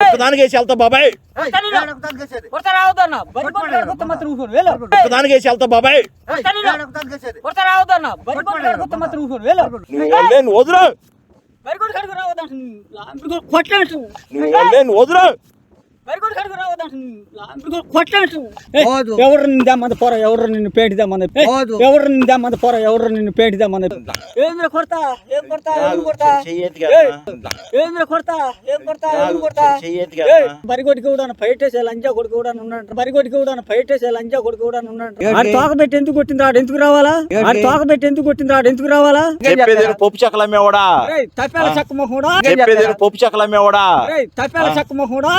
ఒక్కదానికి వేసి వెళ్తా బాబాయ్. ఒక్కదానికి వేసి వెళ్తా బాబాయ్. నువ్వు వదిలే నువ్వు వదులు ఎవరు నిన్ను దమ్మంది పోరా ఎవరు నిన్ను పేటిదామంది. ఎవరు నిన్ను దమ్మంది పోరా ఎవరు నిన్ను పేటిదామంది ఏంద్ర కొడతా? ఏం కొడతా? ఏం కొడతా. ఏంద్ర కొడతా? ఏం కొడతా? ఏం కొడతా. బరిగొడికి కూడా ఫైటేసే లంజా కొడుకు కూడా ఉన్నాడు బరిగొడికి కూడా ఫైటేసే లంజా కొడుకు కూడా ఉన్నాడు? ఆడు తోక పెట్టి ఎందుకు కొట్టింది? ఆడు ఎందుకు రావాలా? ఆడు తోక పెట్టి ఎందుకు కొట్టింది? ఆడు ఎందుకు రావాలా? పప్పు చెక్కలు అమ్మేవాడా? తప్పేల చక్క మొహుడా పప్పు చెక్కలు అమ్మేవాడా? తప్పేల చక్క మొహుడా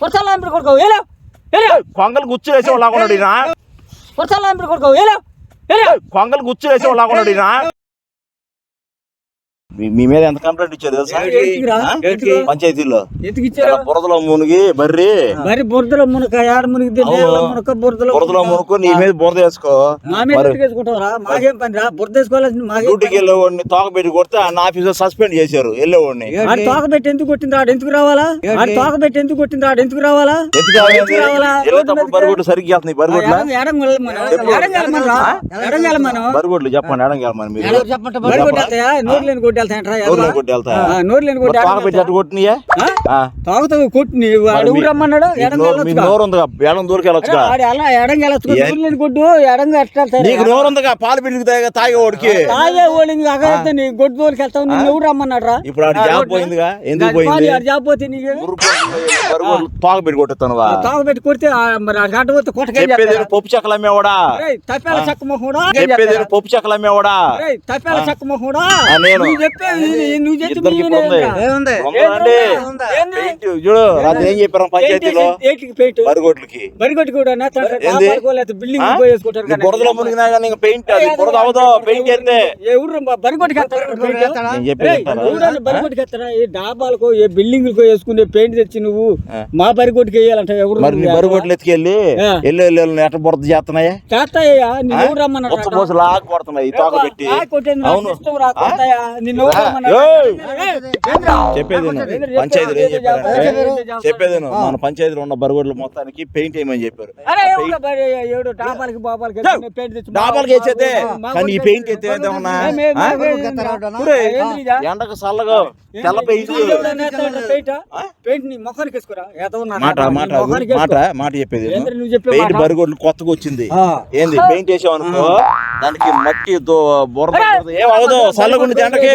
కొడతాల ఎంపీ కొడుకో ఏలో ఏలో కొంగలు గుచ్చు వేసేవాళ్ళు లాగున్నాడు ఈయన. కొడతాల ఎంపీ కొడుకో ఏలో ఏలో కొంగలు గుచ్చు వేసేవాళ్ళు లాగున్నాడు ఈయన. మీ మీ మీద ఎంత కంప్లైంట్ ఇచ్చారు తెలుసా? పంచాయతీలో. ఎందుకు ఇచ్చారు? ఇలా బురదలో మునిగి బర్రి. మరి బురదలో మునక యాడ మునిగి బురదలో బురదలో మునుకో? నీ మీద బురద వేసుకో. మా మాకేం పని రా? బురద వేసుకోవాల్సింది మాకేం డ్యూటీకి వెళ్ళేవాడిని తోక పెట్టి కొడితే ఆ ఆఫీసర్ సస్పెండ్ చేశారు వెళ్ళేవాడిని. ఆడు తోక పెట్టి ఎందుకు కొట్టింది? ఆడు ఎందుకు రావాలా? ఆడు తోక పెట్టి ఎందుకు కొట్టింది? ఆడు ఎందుకు రావాలా? ఎందుకు రావాలి? సరిగ్గా వెళ్తున్నాయి బరిగొడ్ల ఎడం- ఎడం వెళ్ళమను. ఎడం వెళ్ళమను రా. ఎడం వెళ్ళమను. బరిగొడ్లు చెప్పండి ఎడం వెళ్ళమని మీరు. ఎవరు చెప్పంట బరి కొట్టేస్తాయా? నోరు లేని కొట్టి ఊర్లో కొట్టి ఊరు రమ్మన్నాడు ఎడం దూరికి వెళ్ళొచ్చుగా? ఆడు అలా ఎడం వెళ్ళొచ్చు ఏ- నోరు లేని కొట్టు ఎడం ఎట్లా? నీకు నోరు ఉందిగా పాలు పిల్లికి తాగే తాగేవాడికి తాగే అగైతే నీ గొడ్డు దోలికి వెళ్తావు ఎవరు రమ్మన్నాడు రా ఇప్పుడు జాబ్ పోయిందిగా ఎందుకు పోయింది? నీకు? తోక పెట్టి కొడితే మరి గడ్డ పోతే విను, పప్పు చెక్కలు అమ్మేవాడా? తప్పేల చక్క మొహుడా చెప్పేది పప్పు చెక్కలు అమ్మేవాడా? తప్పేల చక్క నేను. నువ్వు నువ్వు చూడు రాత్రి ఏం చెప్పారు పంచాయతీలో? పెయింట్? బరిగొడ్లకి. బరిగొట్టి కూడా ఏంది? బిల్డింగ్ ఆ? పోయేసుకుంటారు ఈ బురదలో మునిగినా కానీ ఇంకా పెయింట్ అది. బురద అవదో? పెయింట్ చేస్తే? ఎవరు బరిగొట్టుకి నేను చెప్పేది వింటారా? బరిగొట్టుకి ఎత్తారా? ఏ డాబాలకో ఏ బిల్డింగ్లకో వేసుకునే పెయింట్ తెచ్చి నువ్వు. మా బరిగొట్టుకి వేయాలంట ఎవరు మరి నీ బరిగొడ్లు ఎత్తుకెళ్ళి. ఎల్లు ఎల్లు ఎట్ట బురద చేస్తున్నాయా చేస్తాయ్యా కొడుతున్నాయి ఈ తోక పెట్టి. అవును! చెప్పేది. పంచాయతీలో ఏం చెప్పారంటే చెప్పేది. మన పంచాయతీలో ఉన్న బరిగొడ్లు మొత్తానికి పెయింట్ వేయమని చెప్పారు? ఏడు డాబాలకి వేసేదే కానీ ఈ పెయింట్ ఎత్తే? ఎండకు చల్లగా తెల్ల పెయింట్? పెయింట్? నీ ముఖానికి వేసుకోరా? ఏదో నా మాట మాట మాట. మాట చెప్పేది విను. ఏంద్ర నువ్వు చెప్పే పెయింట్? బరిగొడ్లు కొత్తగా వచ్చింది. ఏంది? పెయింట్ వేసావు అనుకో దానికి మట్టి బురద ఏం అవదు చల్లగుండి ఎండకి?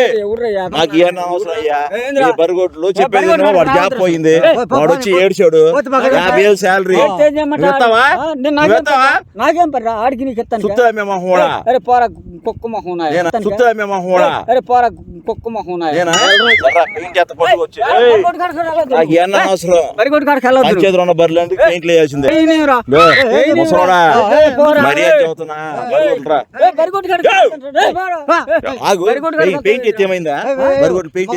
నాకు ఏం అవసరం అయ్యా చెప్పేది వాడు జాబ్. పోయింది వాడు వచ్చి ఏడ్చాడు యాభై వేలు శాలరీ నాకేం ఇస్తావా పని? నాకేం పని రా ఆడికి నీకు ఎత్తాను మేము హోడా అరే పోరా కుక్క మొహం సుత్తులా మేము హోడా అరే పోరా కుక్క మొహం. నాకు ఏమన్నా అవసరం ఉన్న బర్రెలు అంటే పెయింట్లు వేయాల్సిందే ముసలోడా చదువుతున్నా పెయింట్ ఏమైందా పెయింట్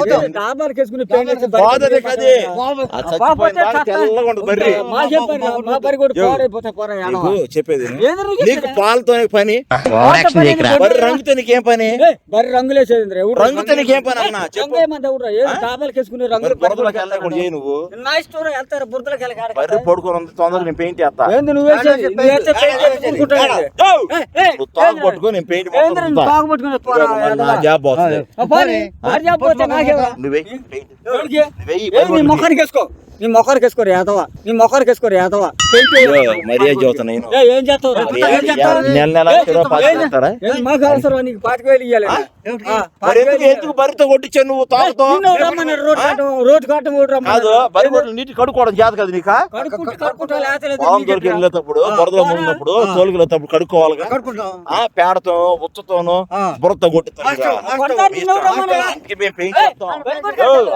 మాకేం పని చెప్పేది నీకు? పాలతో. బర్రె రంగుతో నీకేం పని? ఏయ్, బర్రె రంగులేసేది రంగుతో నీకేం పని అన్నా? చెప్పు. రంగు ఏమంది ఎవరు రా? ఏది డాబాలకు వేసుకునే రంగులు మరి బురదలోకి వెళ్ళకుండా చేయి నువ్వు? నా ఇష్టం రా, వెళ్తారా? బురదలోకి వెళ్ళి కాడకి. బర్రె పడుకొని ఉంది తొందరగా నేను పెయింట్ చేస్తా. ఏంది నువ్వు తాగు పట్టుకొని నేను పెయింట్. తాగు పట్టుకుని. జాబ్ నీ. మొఖానికి వేసుకో. నీ వేసుకోరు వేసుకోరు. ఇదిగో, మర్యాద నేను. ఏం చేస్తావు? నెల నెల మాకు అవసరం నీకు పాతిక వేలు ఎందుకు బరితో కొట్టించావు నువ్వు? రోడ్డు నీటి కడుక్కోవడం చేత కదా నీకా? దొరికి? వెళ్ళేటప్పుడు బురదలో మునిగినప్పుడు తోలుకి వెళ్ళేటప్పుడు కడుక్కోవాలిగా? కడుకుంటాం ఆ పేడతో ఉచ్చతోను. బురదతో కొట్టిస్తాను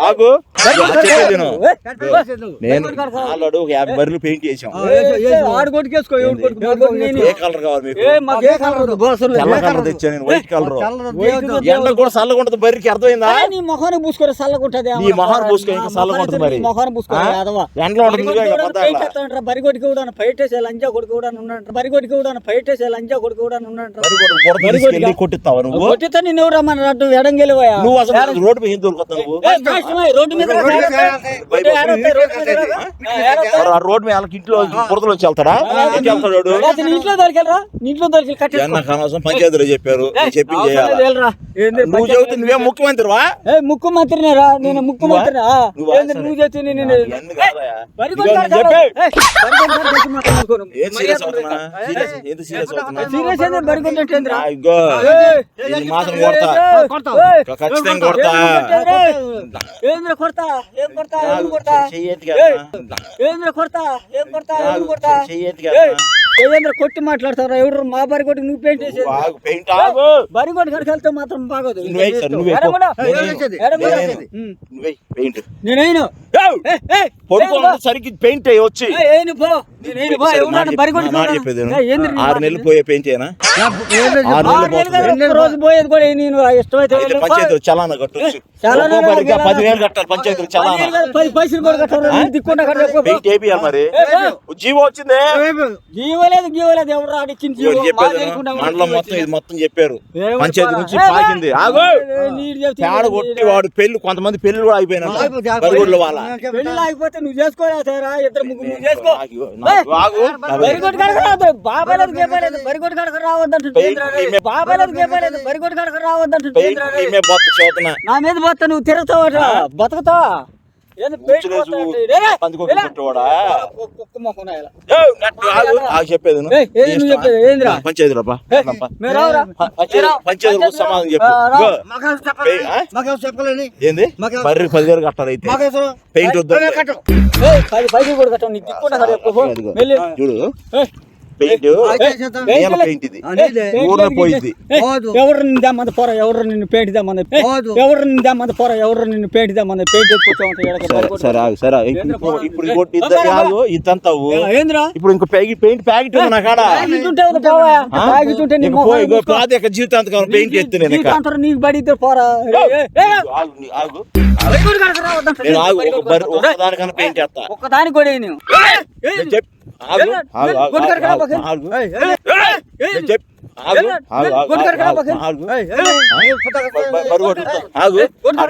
ఆగు. నేను యాభై బర్రెలు పెయింట్ చేసాం ఆడు ఏ కలర్ కావాలి మీకు ఏ కలర్ తెచ్చా నేను వైట్ కలర్. ఎండ కూడా చల్లగా ఉంటుంది బర్రికి అర్థమైందా అరే, నీ మొహాన్ని పూసుకొని నీ మొహాన్ని ఇంకా మరి. మొహాన్ని ఎండలో ఉంటుంది నువ్వే. బరిగొడికి కూడా బయటేసే లంజా కొడుకు కూడా ఉన్నాడు బరిగొడికి కూడా బయటేసే లంజా కొడుకు కూడా కూడా కొట్టిస్తావా నువ్వు కొట్టితే నేను ఎవరు రమ్మని అడ్డు ఎడంగెలిపోయా నువ్వు అసలు రోడ్డు మీద నువ్వు రోడ్డు మీద రా, కొట్టే ఏడవతే, రోడ్డు మీద వాళ్ళకి ఇంట్లో బురదలో వచ్చి వెళ్తాడా ఇంట్లో దొరికెళ్ళరా ఇంట్లో దొరికి పంచాయతీలో చెప్పారు నువ్వు? చెబుతుంది నువ్వేం ముఖ్యమంత్రివా నేను ముఖ్యమంత్రిని ఆ. నువ్వా? నేను సీరియస్ మాత్రం కొడతా ఏయ్, ఖచ్చితంగా కొడతా ఏంద్ర కొడతా ఏం కొడతా ఏం కొడతా ఏంద్ర కొడతా ఏం కొడతా ఏం కొడతా ఏంద్ర కొట్టి మాట్లాడతారా? ఎవడు మా బరి కొట్టి నువ్వు పెయింట్ ఆగు. బరి కొట్టి కడికి వెళ్తే మాత్రం బాగోదు. నేనైనా? సరికి పెయింట్ వచ్చి. ఆరు? నెలలు పోయే పెయింట్ రోజు పోయేది కూడా నేను ఇష్టమైతే. పంచాయతీ చలానా కట్టొచ్చు. కట్టాలా? పదివేలు కట్టాలి పంచాయతీ చలానా. పది పైసలు కూడా? దిక్కుండా వేపియాలి మరి జీవో వచ్చిందే? గీవలేదు ఎవరు రాడిచ్చింది. మండలం మొత్తం ఇది మొత్తం చెప్పారు. పంచాయతీ? నుంచి పాకింది. తేడ కొట్టి వాడు పెళ్ళి కొంతమంది పెళ్ళి కూడా అయిపోయినా బరిగొడ్ల వాళ్ళ. పెళ్ళి ఆగిపోతే నువ్వు చేసుకోలేరా ఇద్దరు ముగ్గురు నువ్వు చేసుకో. బరిగొడ్డు కడక రావద్దు బాబాలేదు గేపాలేదు కడక నీమే- బాబాలేదు గేపాలేదు బరిగొడ్డు కడక నా మీద పోతా నువ్వు తిరుగుతావట బతుకుతావా? చెప్పేది? పంచాయతీ? పంచాయతీ సమాధానం చెప్పు. ఏంది? బర్రెకి పదివేలు కట్టాలి అయితే. పెయింట్ వద్దు. చూడు. ఏయ్, పెయింట్. నీల పెయింట్ ఇది. ఊర్లో పోయింది. ఎవరు నిన్ను దమ్మంది పోరా? ఎవరు నిన్ను పెయింట్ పోదు. ఎవరు నిన్ను దమ్మంది పోరా? ఎవరు నిన్ను పెయింట్ దమ్మంది పెయింట్ ఎత్తుకొచ్చామంటే సరే సరే. ఇప్పుడు ఇంకోటి ఇప్పుడు ఇంకో పెయింట్ పెయింట్ ప్యాకెట్ ఉంది నా కాడ. తాగితుంటే ఉంది పోవా? ఆ? తాగితుంటే నీ ఇక మొహం పో, ఇగో మూసుకో. పాత యొక్క జీవితాంతకాలం పెయింట్ ఎత్తు నేను నీకు బడి ఇద్దరు పోరా. నేను ఆగు పెయింట్ ఒక్కదానికి కూడా నేను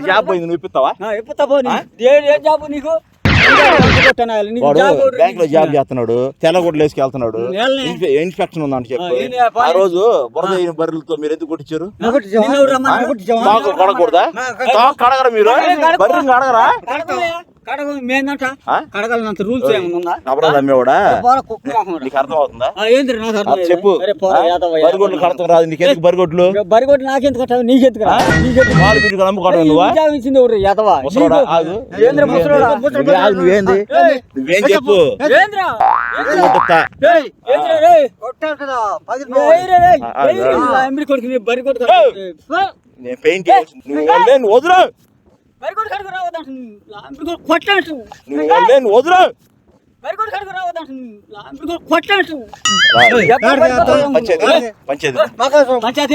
జాబ్ పోయింది నువ్వు ఇప్పిస్తావా. ఏ జాబు నీకు బ్యాంక్లో జాబ్ చేస్తున్నాడు తెల్లగొడ్లు వేసుకెళ్తున్నాడు నేలనే. ఇన్ఫె- ఇన్స్పెక్షన్ ఉందంట చెప్పు ఆ, రోజు బురద బర్రెలతో మీరు ఎందుకు కొట్టించారు తాకు కడగరా మీరు బర్రెని కడగరా కడగలే. కడగ మేందంట ఆ? కడగలనంత రూల్స్ ఏమన్నా ఉందా అబరాలు అమ్మేవాడా పోరా, కుక్క మొహం రా. నీకు అర్థం అవుతుందా నాకు. చెప్పు అరే పోరా, యాదవ, యాదవ. బరిగొడ్లు కడతాం రాదు నీకెందుకు బరిగొడ్లు బరిగొడ్డు నాకెందుకు కట్టావు నీకెందుకు రా? నీకెందుకు వాళ్ళు వీటికి నమ్ముకోవడం నువ్వా ఉద్యోగం ఇచ్చింది ఎవరు యాదవ ముసలోడా ఆగు ఏంద్ర ముసలోడా? నువ్వే ఆగు, నువ్వేంది ఏయ్. నువ్వేం చెప్పు ఏంద్రా ఎందుకు కొట్టుతా? ఏయ్, ఏంద్రా రేయ్? కొట్టారు కదా పది ఏయ్ రే రేయ్. ఆ, ఆ, ఏయ్ ఆ. రే, ఇలా అమ్మిడి కొడుకు నీ బరి కొడుకు ఏయ్. ఆ, నేను పెయింట్ నువ్వు వదిలే, నువ్వు వదులు కొట్టాడు. నువ్వు?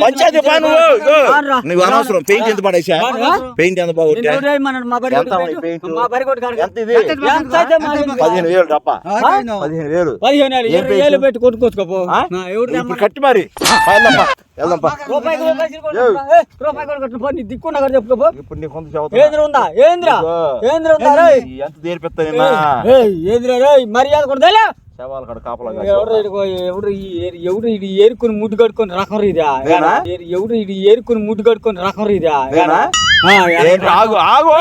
పంచాయతీ పా అనవసరం. పెయింట్ ఎంత పడేసా. పెయింట్ ఎంత పదిహేను వేలు తప్ప. పదిహేను వేలు. పదిహేను పెట్టి కట్టి మరి. ఇప్పుడు నీ కొంత. ఏంద్ర ఉందా? ఏంద్ర. ఏంద్ర ఉందా? ఎంత దేరిపిస్తా నిన్న? ఏయ్, ఏంద్ర? రేయ్ మర్యాద కూడా శవాల కాడ కాపలా ఏరి- ఎవరు ఇది ఏరుకుని ముడ్డు కట్టుకొని రకం ఇదా? ఎవరు ఇది ఏరుకుని ముడ్డు కట్టుకొని రకం ఇదా? ఆగు ఆగు.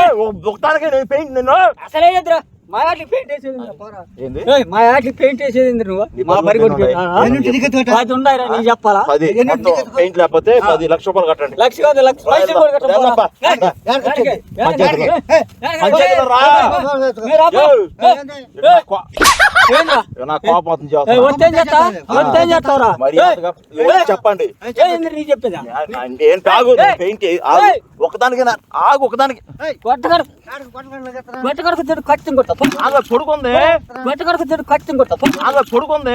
ఒకటానికే పెయింట్ అసలే ఎదురా మా పెయింట్ వేసేది మా పెయింట్ వేసేది నువ్వు మా బరి? అది చెప్పాలా లేకపోతే పది లక్ష రూపాయలు కట్టండి లక్ష కాదు పైసలు కూడా చెప్పండి ఏంది నీ చెప్పేదా ఏంటి ఆగు. ఒకదానికి గొట్టగడ కాడుకు తిడు ఖచ్చితంగా కొడతా పో. ఆగ పొడుకుంది. గొట్టగడకు తిడు ఖచ్చితంగా కొడతా పో. ఆగ పొడుకుంది.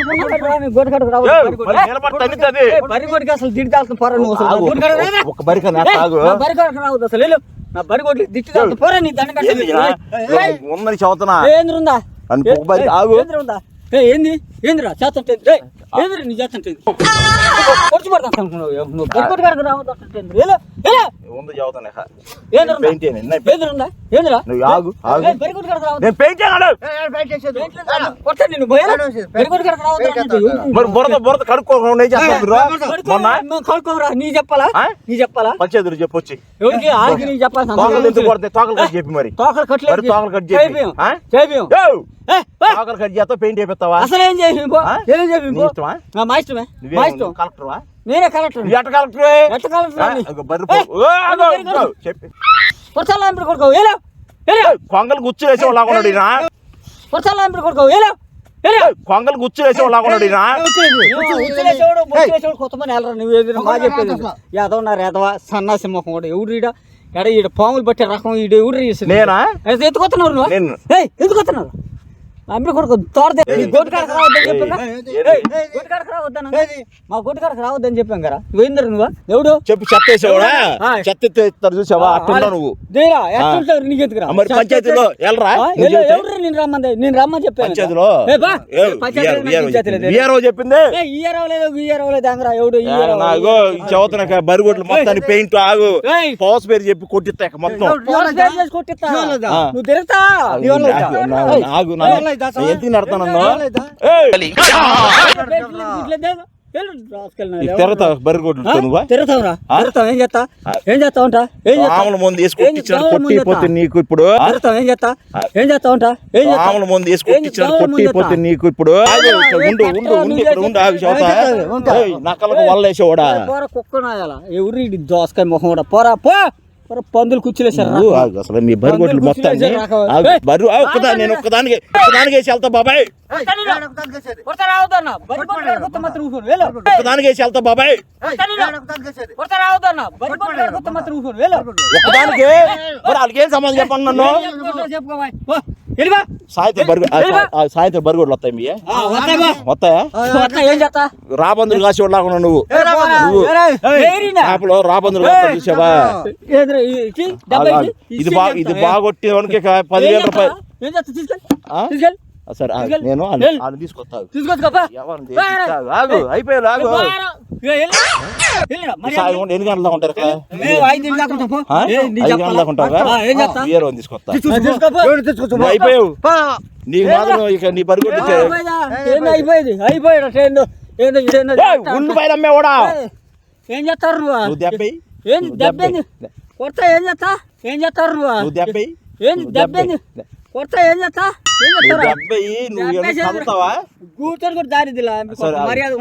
కొనుక్కున్నాడు రా, నీ గొట్టగడకు రావద్దు, ఏయ్, బరి కొడుకు. మరి నిలబడి తన్నిద్ది. ఏయ్, బరి కొడుకు అసలు దిట్టాల్సిన పోరా? ఒక బరి కొడుకు రావద్దు అసలు వెళ్ళు. నా బరి కొడుకు పోరా నీ దండ ఉందని చదువుతున్నా. ఏంద్రుందా? అని ఒక బరి ఆగు. ఏంద్రుందా? ఏ ఏంది? ఏందిరా? చేస్తుంటే నీ పడతాను అనుకున్నావు నువ్వు రావద్దు ఏంది? పెయింట్ ఏందిరా నువ్వు ఆగు, ఆగు. రావద్దు. నేను పెయింట్ చేయను. కొట్టండి రావద్దు. మరి బురద బురద కడుక్కోకుండా? మొన్న? కడుక్కోరా, నీ చెప్పాలా? నీ చెప్పాలా? పంచాయతీలు చెప్పొచ్చి ఎవరికి? ఆడికి నీ చెప్పాల్సిన తోకలు అవసరం ఎందుకు లేదు. కొడతాయి? తోకలు కట్ చెప్పి మరి. తోకలు కట్టలేదు. మరి తోకలు కట్ చేయి. చేయిపోయాం. ఆ? చేయిపోయాం. ఏయ్, ఏయ్, ఏయ్, తోకలు కట్ చేస్తావు పెయింట్ చేపిస్తావా అసలు ఏం. ఆ? ఏం చేయి నీ పో. ఇష్టమా? నా మా. ఇష్టమే నువ్వే మా ఇష్టం కలెక్టర్వా నేనే కలెక్టర్ నువ్వు ఎట్ట కలెక్టరే కలెక్టర్ బర్రె చెప్పి. ఎంపీ కొడుకో ఏలో. ఏలో. కొంగలు గుచ్చు వేసే వాళ్ళు లాగున్నాడు ఈయన. కొరసాల ఎంపీ కొడుకో ఏలో. ఏలో. కొంగలు గుచ్చు వేసే వాళ్ళు ఈయన. కొత్తమని వెళ్ళరా నువ్వు చెప్పేది యాదవన్నారు యాదవ సన్నాసి కూడా ఎవడు ఈడ? ఎడ ఈడ పాములు పట్టే రకం ఈడ ఎవడు నేనా? ఎత్తుకొస్తున్నారు. అమ్మిడి కొడుకు తోడదే ఏయ్. గోటు కాడకు రావద్దని చెప్పాం ఏయ్. గోటు కాడకు రావద్దన్న మా గోటు కాడకు రావద్దని చెప్పాం కదా? నువ్వు ఏందరు నువ్వు? ఎవడు? చెప్పు చెత్త వేసేవాడా. చెత్త ఎత్తారు చూసావా? నువ్వు. దేరా ఎట్లుంటారు మరి పంచాయతీలో వెళ్ళరా? ఎవరు నేను రమ్మంది? నేను రమ్మని చెప్పాను పంచాయతీలో? నాకు లేదు. చెప్పింది. ఇయర్ ఈ ఇయర్ అవ్వలేదు అంగరా ఎవడు? ఇయర్ నాగో చదువుతున్నా బరిగొడ్లు మొత్తాన్ని పెయింట్ ఆగు. పౌస్ పేరు చెప్పి కొట్టిస్తా మొత్తం. కొట్టిస్తా. నువ్వు తిరుగుతా. ఆగు, ఎందుకు నడతానన్నా నువ్వా తిరుగుతావురా? తిరుగుతావు ఏం చేస్తా ఏం చేస్తా ఉంటా? ఏం చేస్తా ఆముల ముందు కొట్టిపోతే? నీకు ఇప్పుడు తిరుగుతావు ఏం చేస్తా ఏం చేస్తా ఉంటా? ఏం చేస్తా ఆముల ముందు కొట్టిపోతే? నీకు ఇప్పుడు ఉండు? ఉండు ఉండు ఇక్కడ ఉండు వల్ల వేసేవాడా? పోరా కుక్క నాయాల? ఎవరు ఇడి దోసకాయ మొహం కూడా. పోరా పో! పోరా పందులు కుచ్చిలేసారు అసలు మీ రాక. ఆగు, ఏయ్, బరు ఒక్కదాన్ని నేను ఒక్కదానికి ఒక్కదానికి వేసి వెళ్తా బాబాయ్ బరి బరి ఒక్కదానికి వేసి వెళ్తా బాబాయ్ బరి బరి ఒక్కదానికి మరి వాళ్ళకి ఏం సంబంధం చెప్పండి నన్ను సాయంత్రం బరిగొడ్లు వస్తాయి మీ వస్తాయి రాబందులు కాసి లాగా నువ్వు. నువ్వు రాబందులు చూసావా ఇది. ఇచ్చి, ఇది? బాగొట్టి వానికి పదివేల? రూపాయలు. సరే. నేను తీసుకొస్తాను. అయిపోయారు ఆగు ఎన్ని గంటలకు ఉంటారు? ఐదు గంటలకు తీసుకొస్తా. అయిపోయావు. నీకు మాత్రం ఇక నీ అయిపోయిందా? అయిపోయాడు ట్రైన్. ఏం చేస్తారు నువ్వు? దెబ్బ కొడతా ఏం చేస్తా? ఏం చేస్తారు నువ్వు? ఏంది దెబ్బ ఏంది కొడతా ఏం చేస్తా? ఏం చేస్తారా? నువ్వు చదువుతావా కూర్చొని కూడా దారి దిలా సరే, ఆగు. మర్యాద